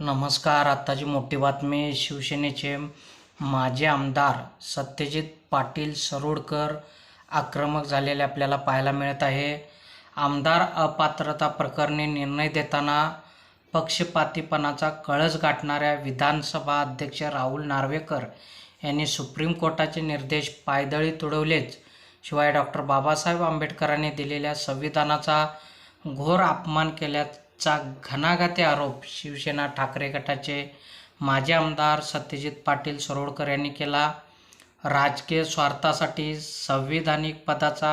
नमस्कार. आत्ताची मोठी बातमी शिवसेनेचे माजी आमदार सत्यजित पाटील सरोडकर आक्रमक झालेले आपल्याला पाहायला मिळत आहे. आमदार अपात्रता प्रकरणी निर्णय देताना पक्षपातीपणाचा कळस गाठणाऱ्या विधानसभा अध्यक्ष राहुल नार्वेकर यांनी सुप्रीम कोर्टाचे निर्देश पायदळी तुडवलेच. शिवाय डॉक्टर बाबासाहेब आंबेडकरांनी दिलेल्या संविधानाचा घोर अपमान चा घणाघाती आरोप शिवसेना ठाकरे गटाचे माजी आमदार सत्यजित पाटील सरोडकर यांनी केला राजकीय स्वार्थासाठी संविधानिक पदाचा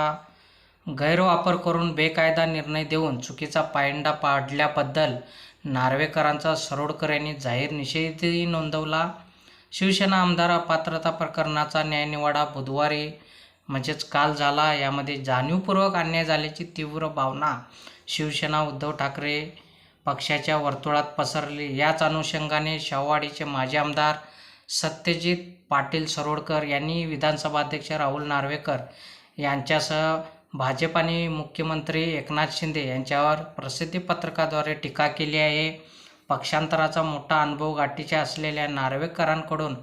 गैरवापर करून बेकायदा निर्णय देऊन चुकीचा पायंडा पाडल्याबद्दल नार्वेकरांचा सरोडकर यांनी जाहीर निषेधही नोंदवला. शिवसेना आमदार अपात्रता प्रकरणाचा न्यायनिवाडा बुधवारी म्हणजेच काल झाला. यामध्ये जाणीवपूर्वक अन्याय झाल्याची तीव्र भावना शिवसेना उद्धव ठाकरे पक्षाच्या वर्तुळात पसरली. याच अनुषंगाने शाहवाडीचे माजी आमदार सत्यजित पाटील सरोडकर यांनी विधानसभा अध्यक्ष राहुल नार्वेकर यांच्यासह भाजप आणि मुख्यमंत्री एकनाथ शिंदे यांच्यावर प्रसिद्धी पत्रकाद्वारे टीका केली आहे. पक्षांतराचा मोठा अनुभव गाठीच्या असलेल्या नार्वेकरांकडून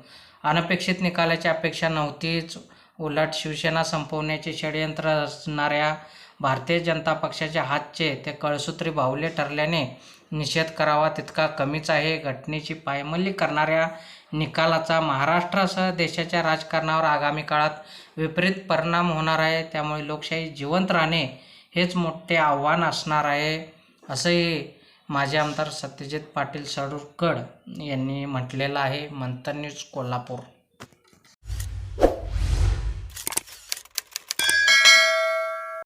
अनपेक्षित निकालाची अपेक्षा नव्हतीच. उलट शिवसेना संपवण्याचे षडयंत्र असणाऱ्या भारतीय जनता पक्षाच्या हातचे ते कळसूत्री बाहुले ठरल्याने निषेध करावा तितका कमीच आहे. घटनेची पायमल्ली करणाऱ्या निकालाचा महाराष्ट्रासह देशाच्या राजकारणावर आगामी काळात विपरीत परिणाम होणार आहे. त्यामुळे लोकशाही जिवंत राहणे हेच मोठे आव्हान असणार आहे असंही माझे आमदार सत्यजित पाटील सडुरकड यांनी म्हटलेलं आहे. मंथन न्यूज कोल्हापूर